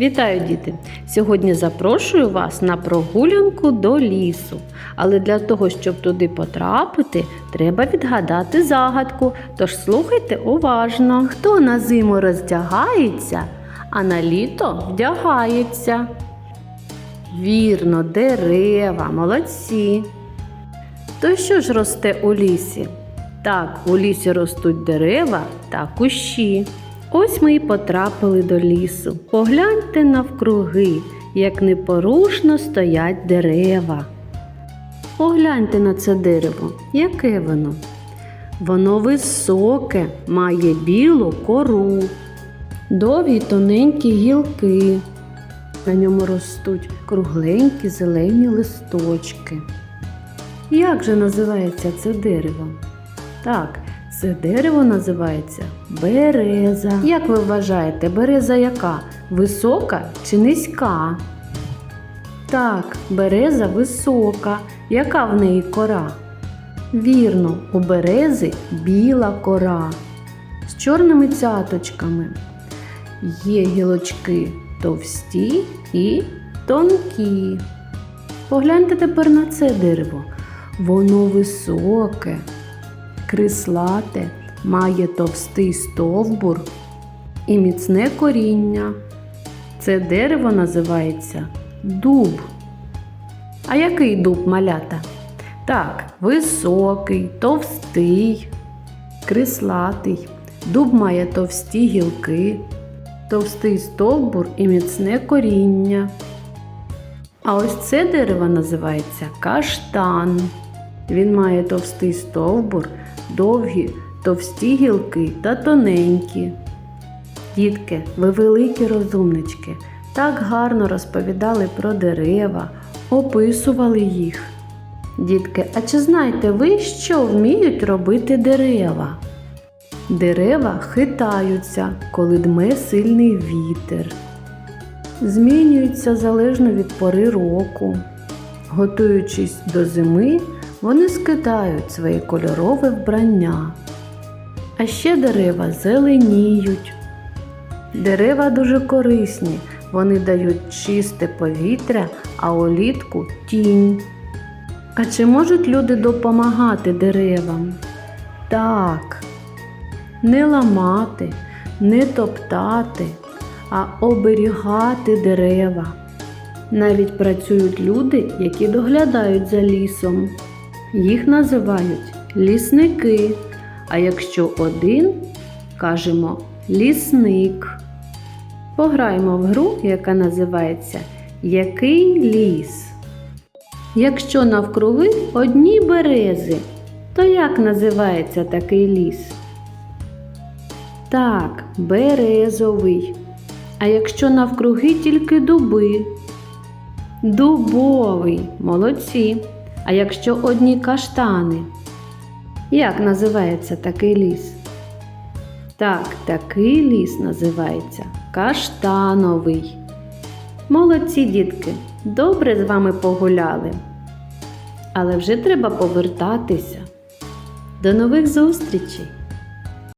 Вітаю, діти! Сьогодні запрошую вас на прогулянку до лісу. Але для того, щоб туди потрапити, треба відгадати загадку. Тож слухайте уважно. Хто на зиму роздягається, а на літо вдягається? Вірно, дерева, молодці. То що ж росте у лісі? Так, у лісі ростуть дерева та кущі. Ось ми й потрапили до лісу. Погляньте навкруги, як непорушно стоять дерева. Погляньте на це дерево, яке воно? Воно високе, має білу кору, довгі тоненькі гілки. На ньому ростуть кругленькі зелені листочки. Як же називається це дерево? Так, це дерево називається береза. Як ви вважаєте, береза яка? Висока чи низька? Так, береза висока. Яка в неї кора? Вірно, у берези біла кора з чорними цяточками. Є гілочки товсті і тонкі. Погляньте тепер на це дерево. Воно високе, крислате, має товстий стовбур і міцне коріння. Це дерево називається дуб. А який дуб малята? Так, високий, товстий, крислатий. Дуб має товсті гілки, товстий стовбур і міцне коріння. А ось це дерево називається каштан. Він має товстий стовбур, довгі, товсті гілки та тоненькі. Дітки, ви великі розумнички, так гарно розповідали про дерева, описували їх. Дітки, а чи знаєте ви, що вміють робити дерева? Дерева хитаються, коли дме сильний вітер. Змінюються залежно від пори року. Готуючись до зими, вони скидають своє кольорове вбрання. А ще дерева зеленіють. Дерева дуже корисні, вони дають чисте повітря, а улітку тінь. А чи можуть люди допомагати деревам? Так, не ламати, не топтати, а оберігати дерева. Навіть працюють люди, які доглядають за лісом. Їх називають лісники. А якщо один, кажемо лісник. Пограємо в гру, яка називається Який ліс? Якщо навкруги одні берези, то як називається такий ліс? Так, березовий. А якщо навкруги тільки дуби? Дубовий, молодці. А якщо одні каштани? Як називається такий ліс? Так, такий ліс називається каштановий. Молодці дітки, добре з вами погуляли. Але вже треба повертатися. До нових зустрічей!